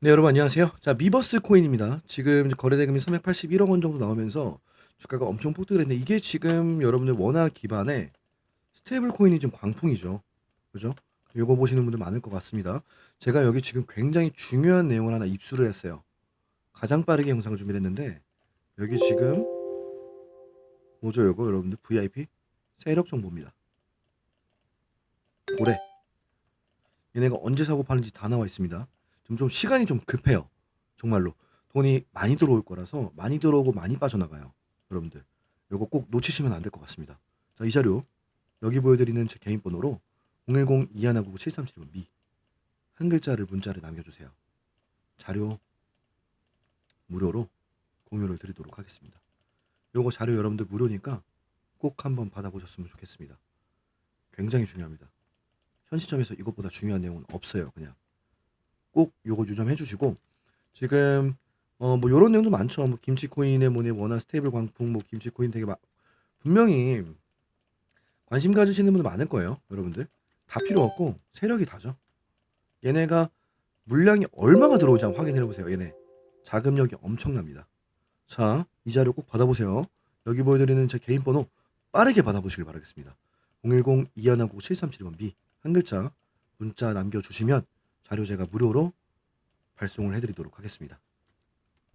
네, 여러분 안녕하세요. 자, 미버스 코인입니다. 지금 이제 거래 대금이 381억 원 정도 나오면서 주가가 엄청 폭등을 했는데 이게 지금 여러분들 원화 기반의 스테이블 코인이 좀 광풍이죠. 그죠? 요거 보시는 분들 많을 것 같습니다. 제가 여기 지금 굉장히 중요한 내용을 하나 입수를 했어요. 가장 빠르게 영상을 준비를 했는데 여기 지금 뭐죠, 요거 여러분들 VIP 세력 정보입니다. 고래. 얘네가 언제 사고 파는지 다 나와 있습니다. 좀, 좀 시간이 좀 급해요. 정말로. 돈이 많이 들어올 거라서 많이 들어오고 많이 빠져나가요. 여러분들. 요거 꼭 놓치시면 안 될 것 같습니다. 자, 이 자료 여기 보여드리는 제 개인 번호로 010-2199-7371번 미. 한 글자를 문자를 남겨주세요. 자료 무료로 공유를 드리도록 하겠습니다. 요거 자료 여러분들 무료니까 꼭 한번 받아보셨으면 좋겠습니다. 굉장히 중요합니다. 현 시점에서 이것보다 중요한 내용은 없어요. 그냥. 꼭 요거 유념해 주시고 지금 어 뭐 요런 내용도 많죠. 뭐 김치 코인의 뭐네 원화 스테이블 광풍 뭐 김치 코인 되게 막 분명히 관심 가지시는 분들 많을 거예요. 여러분들. 다 필요 없고 세력이 다죠. 얘네가 물량이 얼마가 들어오지 한번 확인해 보세요. 얘네. 자금력이 엄청납니다. 자, 이 자료 꼭 받아보세요. 여기 보여드리는 제 개인 번호 빠르게 받아보시길 바라겠습니다. 010-2199-7371번 미한 글자 문자 남겨주시면 자료 제가 무료로 발송을 해드리도록 하겠습니다.